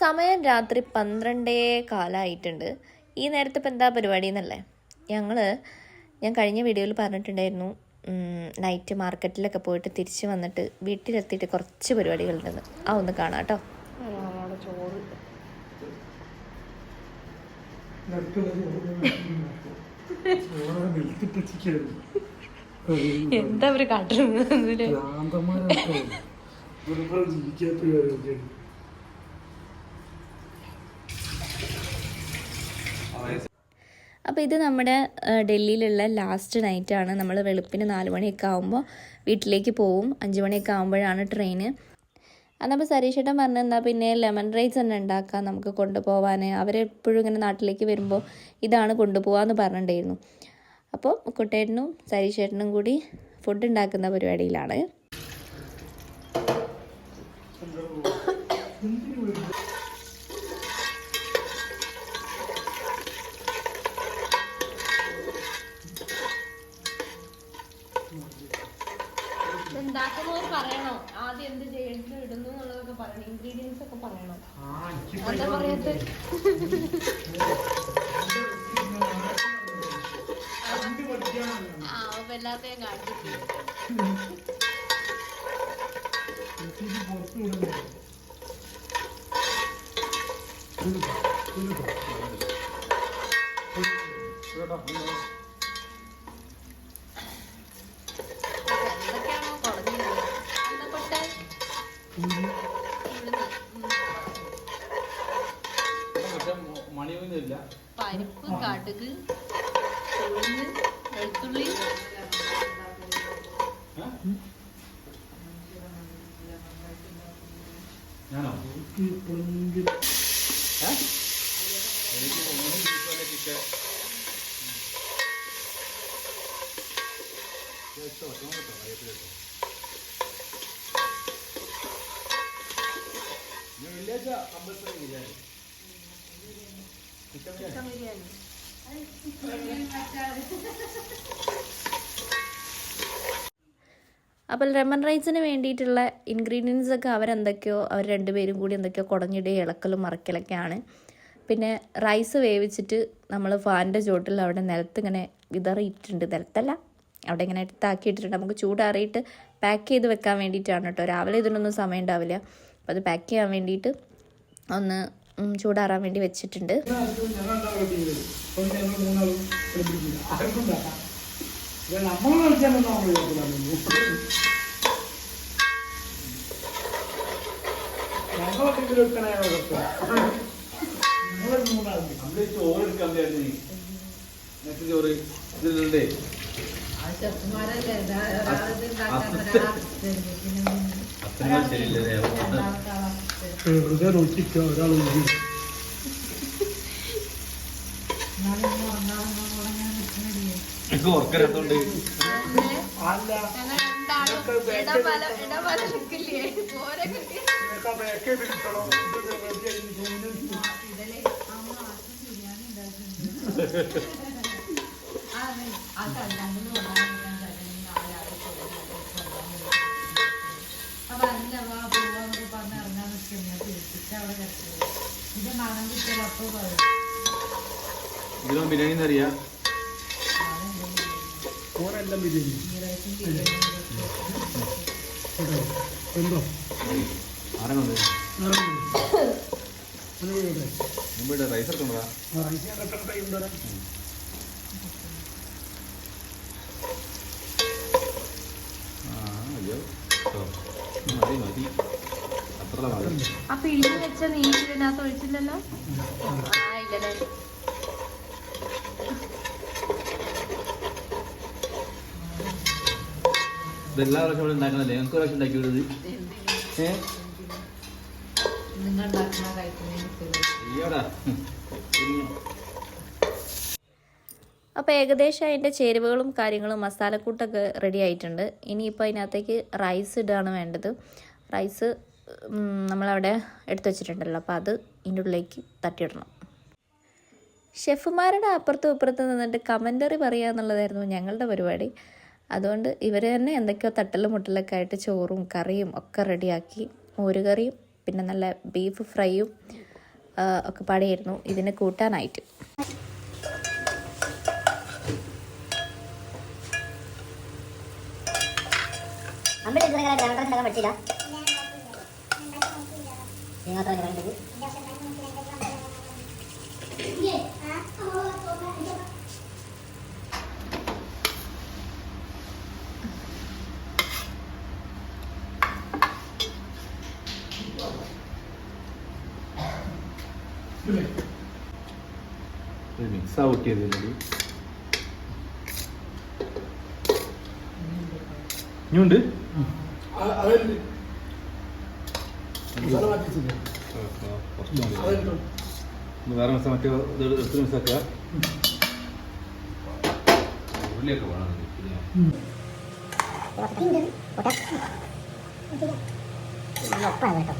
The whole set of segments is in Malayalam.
സമയം രാത്രി പന്ത്രണ്ടേ കാലമായിട്ടുണ്ട് ഈ നേരത്തെ ഇപ്പം എന്താ പരിപാടി എന്നല്ലേ? ഞങ്ങൾ ഞാൻ കഴിഞ്ഞ വീഡിയോയിൽ പറഞ്ഞിട്ടുണ്ടായിരുന്നു നൈറ്റ് മാർക്കറ്റിലൊക്കെ പോയിട്ട് തിരിച്ച് വന്നിട്ട് വീട്ടിലെത്തിയിട്ട് കുറച്ച് പരിപാടികളുണ്ടെന്ന്. ആ ഒന്ന് കാണാം കേട്ടോ. ചോറ്. എന്താ അവർ കാട്ടുന്നത്? അപ്പോൾ ഇത് നമ്മുടെ ഡൽഹിയിലുള്ള ലാസ്റ്റ് നൈറ്റാണ് നമ്മൾ വെളുപ്പിന് നാല് മണിയൊക്കെ ആകുമ്പോൾ വീട്ടിലേക്ക് പോവും. അഞ്ച് മണിയൊക്കെ ആകുമ്പോഴാണ് ട്രെയിന് അന്നപ്പോൾ സരീഷേട്ടൻ പറഞ്ഞു എന്നാൽ പിന്നെ ലെമൺ റൈസ് തന്നെ ഉണ്ടാക്കാം നമുക്ക് കൊണ്ടുപോകാൻ അവരെപ്പോഴും ഇങ്ങനെ നാട്ടിലേക്ക് വരുമ്പോൾ ഇതാണ് കൊണ്ടുപോകാമെന്ന് പറഞ്ഞിട്ടുണ്ടായിരുന്നു. അപ്പോൾ കുട്ടേട്ടനും സരീഷേട്ടനും കൂടി ഫുഡ് ഉണ്ടാക്കുന്ന പരിപാടിയിലാണ്. ഉണ്ടാക്കുന്നവർ പറയണോ. ആദ്യം എന്ത് ചെയ്തിട്ട് ഇടുന്നു എന്നുള്ളതൊക്കെ പറയണം. ഇൻഗ്രീഡിയൻസ് ഒക്കെ പറയണം. എന്താ പറയാത്ത ആ അപ്പൊ എല്ലാത്തെയും കാണിച്ചു എന്തൊക്കെയാണോ മണിയൊന്നുമില്ല പരിപ്പ് കടുക് ഉഴുന്ന് വെളുത്തുള്ളി. ഞാനോ? ഏ? എനിക്ക് ഒന്നും ബീഫല്ല ചിക്കൻ ഇട്ടോ കേട്ടോ അറിയത്തില്ലോ ഞാൻ വെള്ളിയാഴ്ച കമ്പൽസറി ബിരിയാണി അപ്പോൾ ലെമൺ റൈസിന് വേണ്ടിയിട്ടുള്ള ഇൻഗ്രീഡിയൻസ് ഒക്കെ അവരെന്തൊക്കെയോ അവർ രണ്ടുപേരും കൂടി എന്തൊക്കെയോ കുടഞ്ഞിടുക ഇളക്കലും മറക്കലൊക്കെയാണ്. പിന്നെ റൈസ് വേവിച്ചിട്ട് നമ്മൾ ഫാനിന്റെ ചോട്ടിൽ അവിടെ നിലത്ത് ഇങ്ങനെ വിതറിയിട്ടുണ്ട്. നിലത്തല്ല അവിടെ ഇങ്ങനെ എടുത്താക്കിയിട്ടിട്ടുണ്ട് നമുക്ക് ചൂടാറിയിട്ട് പാക്ക് ചെയ്ത് വെക്കാൻ വേണ്ടിയിട്ടാണ് കേട്ടോ. രാവിലെ ഇതിനൊന്നും സമയം ഉണ്ടാവില്ല. അപ്പോൾ അത് പാക്ക് ചെയ്യാൻ വേണ്ടിയിട്ട് ഒന്ന് ചൂടാറാൻ വേണ്ടി വെച്ചിട്ടുണ്ട്. ചോറ് ഇതിലുണ്ടേ ശരിയില്ലേ? വെറുതെ നോക്കിക്കോ ഒരാൾ എനിക്ക് ഉറക്കരുത്തോണ്ട് അല്ല. ഇതിനോ ബിരിയാണി എന്നറിയാ ഓരെല്ലാം ബിരിയാണി? എന്തോ ഇവിടെ. മുമ്പ് റൈസ് എടുക്കണതാ ആ, റൈസ് ഞാൻ എത്ര ടൈം തരാം ആ അയ്യോ ഓ, മതി മതി മതി വെച്ച ആ പ്രാവശ്യം ഇവിടെ ഉണ്ടാക്കണല്ലേ ഞങ്ങൾക്ക് പ്രാവശ്യം ഉണ്ടാക്കി വിടുന്നത് അപ്പോൾ ഏകദേശം അതിന്റെ ചേരുവകളും കാര്യങ്ങളും മസാലക്കൂട്ടൊക്കെ റെഡി ആയിട്ടുണ്ട്. ഇനിയിപ്പോൾ അതിനകത്തേക്ക് റൈസ് ഇടുകയാണ് വേണ്ടത്. റൈസ് നമ്മളവിടെ എടുത്തു വെച്ചിട്ടുണ്ടല്ലോ. അപ്പോൾ അത് ഇതിന്റെ ഉള്ളിലേക്ക് തട്ടിയിടണം. ഷെഫുമാരുടെ അപ്പുറത്തും ഇപ്പുറത്തും നിന്നിട്ട് കമന്ററി പറയുക എന്നുള്ളതായിരുന്നു ഞങ്ങളുടെ പരിപാടി. അതുകൊണ്ട് ഇവർ തന്നെ എന്തൊക്കെയോ തട്ടലും മുട്ടലൊക്കെ ആയിട്ട് ചോറും കറിയും ഒക്കെ റെഡിയാക്കി മോരുകറിയും പിന്നെ നല്ല ബീഫ് ഫ്രൈയും ഒക്കെ പാടിയായിരുന്നു ഇതിനെ കൂട്ടാനായിട്ട്. അമ്മ ഇതുവരെ പഠിച്ചില്ല നീ മാത്രമല്ലേ പറഞ്ഞത് മിക്സ് ഔട്ട് ചെയ്തില്ലേ ഇനിയുണ്ട്? അതെന്ത് മസാല മാറ്റിച്ചില്ല അതെന്ത് ഒന്ന് വേറെ മിസ് മറ്റേ എടുത്ത് മിക്സ് ആക്കുക ഉള്ളിയൊക്കെ വേണം. ഒപ്പാണ് കേട്ടോ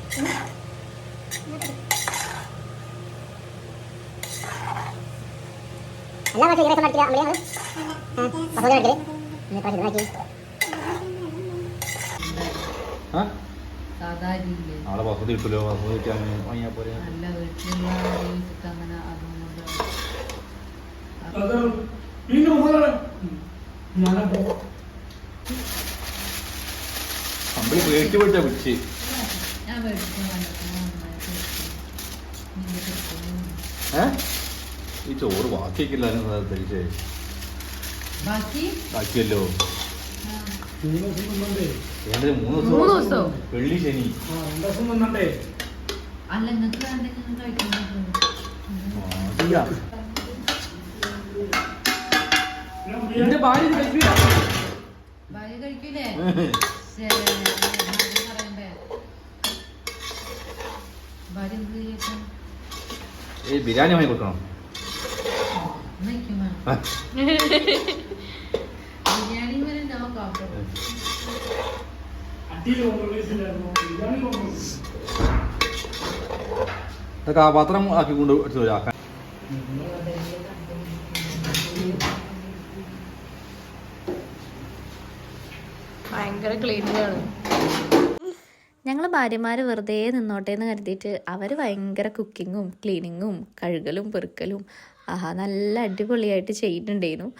എല്ലാ പക്ഷേ ഇങ്ങനെ അമ്മയാണ് പസോല പഠിക്കൽ ഇനി പ്രാവശ്യം ഇതാക്കി ആ സാധാരണയില്ലേ നാളെ വസതി കിട്ടുമല്ലോ പദ്ധതി കിട്ടിയാൽ വാങ്ങിയാൽ പോരെ? നല്ല വീട്ടിലുള്ള അങ്ങനെ അതാണ്. പിന്നെ മസാല ഞാനപ്പോ അമ്പളി പേട്ടി പിടിച്ചാ പിടിച്ച്. ഞാൻ. ഏ? ഈ ചോറ് ബാക്കിയൊക്കെ ഇല്ലായിരുന്നു ബാക്കി? ബാക്കിയല്ലോ. മൂന്ന് ദിവസം? വെള്ളി ശനി. അല്ല നിങ്ങൾക്ക്. എന്റെ ഭാര്യ. ഭാര്യ കഴിക്കൂലേ? ബിരിയാണി വാങ്ങി കൊടുക്കണം എന്നേക്കും വേണം ആ. ബിരിയാണി വരെ ഞാൻ കാക്കും അടിയിൽ കോംപ്രമൈസില്ലായിരുന്നു ബിരിയാണി കോംപ്രമൈസ് ആ പാത്രം ആക്കി കൊണ്ട് ഭയങ്കര ക്ലീനിങ്ങാണ് ഞങ്ങൾ ഭാര്യമാർ വെറുതെ നിന്നോട്ടെ എന്ന് കരുതിയിട്ട് അവർ ഭയങ്കര കുക്കിങ്ങും ക്ലീനിങ്ങും കഴുകലും പെറുക്കലും ആഹാ നല്ല അടിപൊളിയായിട്ട് ചെയ്യുന്നുണ്ടായിരുന്നു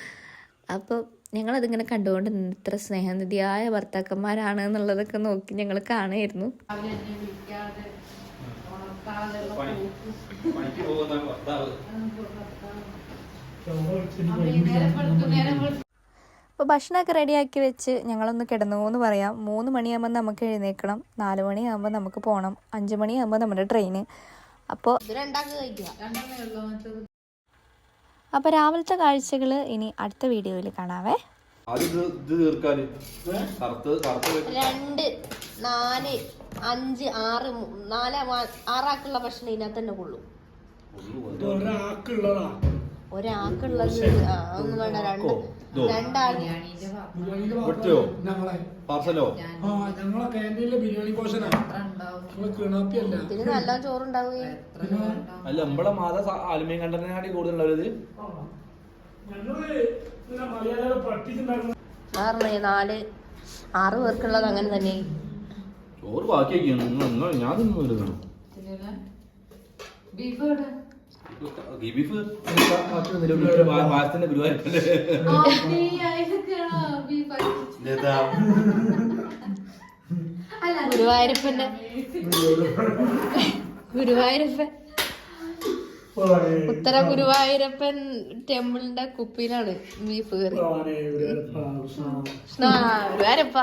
അപ്പോൾ ഞങ്ങളതിങ്ങനെ കണ്ടുകൊണ്ട് ഇത്ര സ്നേഹനിധിയായ ഭർത്താക്കന്മാരാണ് എന്നുള്ളതൊക്കെ നോക്കി ഞങ്ങൾ കാണായിരുന്നു അപ്പൊ അപ്പോൾ ഭക്ഷണമൊക്കെ റെഡിയാക്കി വെച്ച് ഞങ്ങളൊന്ന് കിടന്നു എന്ന് പറയാം. മൂന്ന് മണിയാകുമ്പോൾ നമുക്ക് എഴുന്നേൽക്കണം. നാല് മണിയാകുമ്പോൾ നമുക്ക് പോകണം അഞ്ച് മണിയാകുമ്പോൾ നമ്മുടെ ട്രെയിന് അപ്പോൾ അപ്പോൾ രാവിലത്തെ കാഴ്ചകൾ ഇനി അടുത്ത വീഡിയോയിൽ കാണാവേ. രണ്ട് നാല് അഞ്ച് ആറ് നാല് ആറാക്കുള്ള ഭക്ഷണം ഇതിനകത്ത് തന്നെ കൊള്ളും. ഒരാൾക്കുള്ളത് ഒന്നും വേണ്ട രണ്ട്. ഞങ്ങളെ. പാർസലോ? ആ ഞങ്ങളെ ബിരിയാണി കിണാപ്പിയല്ല. നല്ല ചോറുണ്ടാവുകയും. അല്ല നമ്മളെ മാത ആലുമയം കണ്ടനാടി കൂടുതലുള്ളത് പറഞ്ഞേ നാല് ആറ് പേർക്കുള്ളത് അങ്ങനെ തന്നെ ചോറ് ബാക്കിയൊക്കെയാണ് ഞാൻ തിന്നു ബീഫ് എവിടെ? ബീഫ് ഗുരുവായൂരപ്പന്റെ ഗുരുവായൂരപ്പന്റെ ഗുരുവായൂരപ്പൻ. ഉത്തര ഗുരുവായൂരപ്പൻ ടെമ്പിളിന്റെ കുപ്പിയിലാണ് ബീഫ് കറി. ഗുരുവായൂരപ്പ.